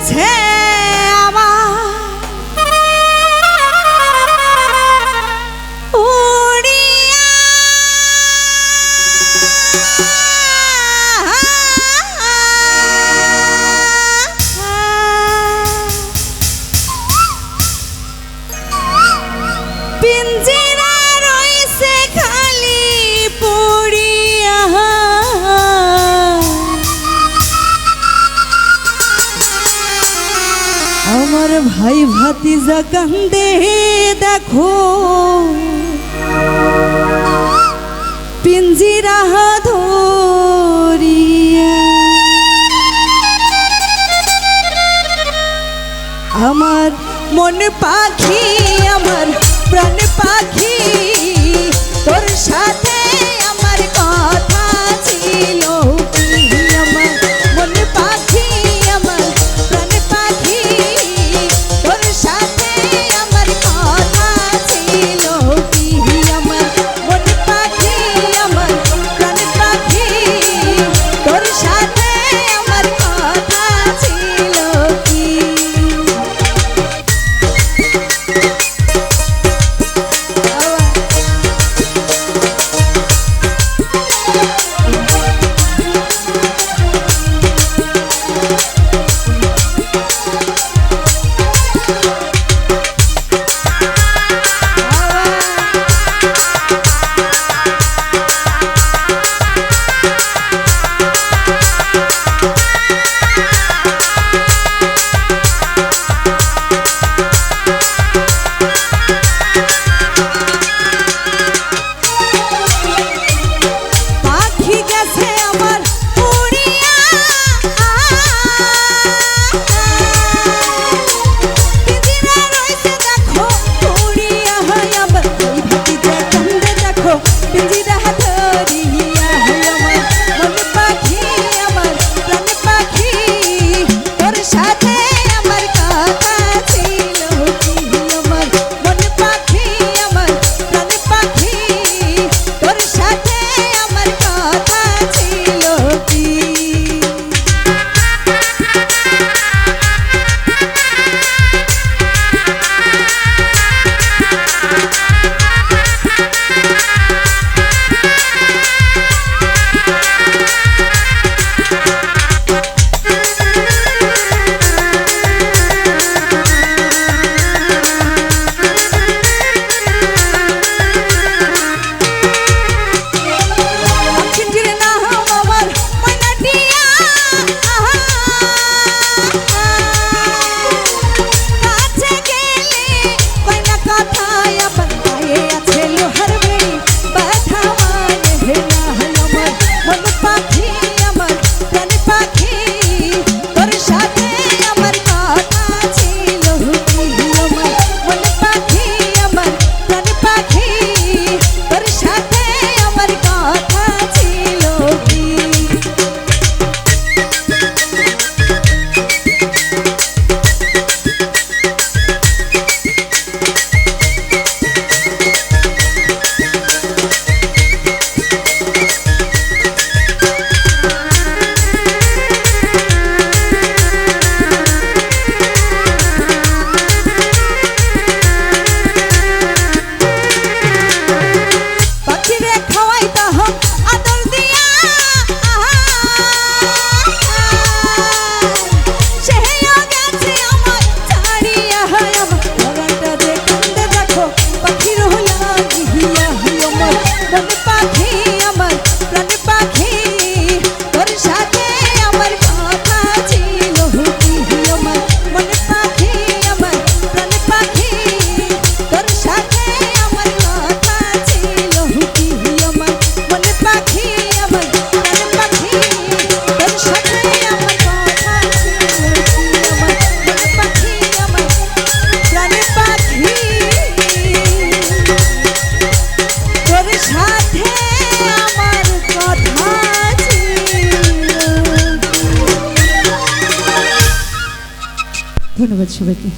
let's hang. ভাই ভাতি কান্দে দেখো। পিঞ্জিরা ধরিয়ে। আমার মন পাখি আমার প্রাণ পাখি। виконувачевики.